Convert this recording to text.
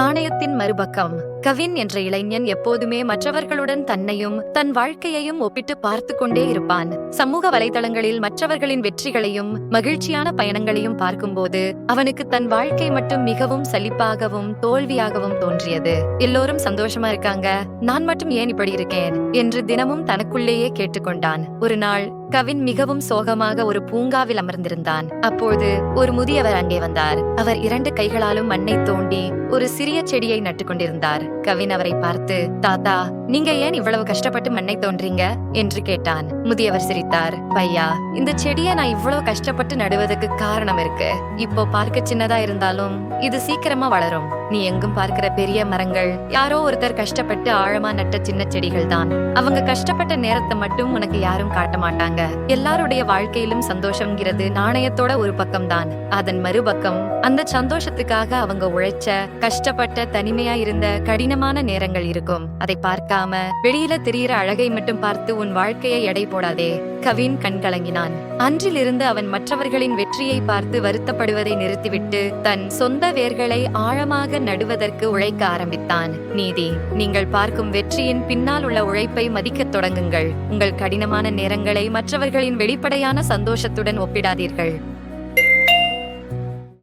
நாணயத்தின் மறுபக்கம். கவின் என்ற இளைஞன் எப்போதுமே மற்றவர்களுடன் தன்னையும் தன் வாழ்க்கையையும் ஒப்பிட்டு பார்த்து கொண்டே இருப்பான். சமூக வலைதளங்களில் மற்றவர்களின் வெற்றிகளையும் மகிழ்ச்சியான பயணங்களையும் பார்க்கும்போது அவனுக்கு தன் வாழ்க்கை மட்டும் மிகவும் சலிப்பாகவும் தோல்வியாகவும் தோன்றியது. எல்லோரும் சந்தோஷமா இருக்காங்க? நான் மட்டும் ஏன் இப்படி இருக்கேன்? என்று தினமும் தனக்குள்ளேயே கேட்டுக்கொண்டான். ஒரு நாள் கவின் மிகவும் சோகமாக ஒரு பூங்காவில் அமர்ந்திருந்தான். அப்போது ஒரு முதியவர் அங்கே வந்தார். அவர் இரண்டு கைகளாலும் மண்ணை தோண்டி ஒரு சிறிய செடியை நட்டுக்கொண்டிருந்தார். கவின் அவரை பார்த்து தாத்தா நீங்க ஏன் இவ்வளவு கஷ்டப்பட்டு மண்ணை தோன்றீங்க? என்று கேட்டான். முதியவர் சிரித்தார். பையா இந்த செடியை நான் இவ்வளவு கஷ்டப்பட்டு நடுவதற்கு காரணம் இருக்கு. இப்போ பார்க்க சின்னதா இருந்தாலும் இது சீக்கிரமா வளரும். நீ எங்கும் பார்க்கிற பெரிய மரங்கள் யாரோ ஒருத்தர் கஷ்டப்பட்டு ஆழமா நட்ட சின்ன செடிகள் தான் அவங்க கஷ்டப்பட்ட நேரத்தை மட்டும் உனக்கு யாரும் காட்ட மாட்டாங்க. எல்லாருடைய வாழ்க்கையிலும் சந்தோஷம்ங்கிறது நாணயத்தோட ஒரு பக்கம் தான் அதன் மறுபக்கம் அந்த சந்தோஷத்துக்காக அவங்க உழைச்ச கஷ்டப்பட்ட தனிமையா இருந்த கடினமான நேரங்கள் இருக்கும். அதை பார்க்காம வெளியில தெரியிற அழகை மட்டும் பார்த்து உன் வாழ்க்கையை எடை போடாதே கவின் கண்கலங்கினான் அன்றிலிருந்து அவன் மற்றவர்களின் வெற்றியை பார்த்து வருத்தப்படுவதை நிறுத்திவிட்டு தன் சொந்த வேர்களை ஆழமாக நடுவதற்கு உழைக்க ஆரம்பித்தான். நீதி நீங்கள் பார்க்கும் வெற்றியின் பின்னால் உள்ள உழைப்பை மதிக்கத் தொடங்குங்கள். உங்கள் கடினமான நேரங்களை மற்றவர்களின் வெளிப்படையான சந்தோஷத்துடன் ஒப்பிடாதீர்கள்.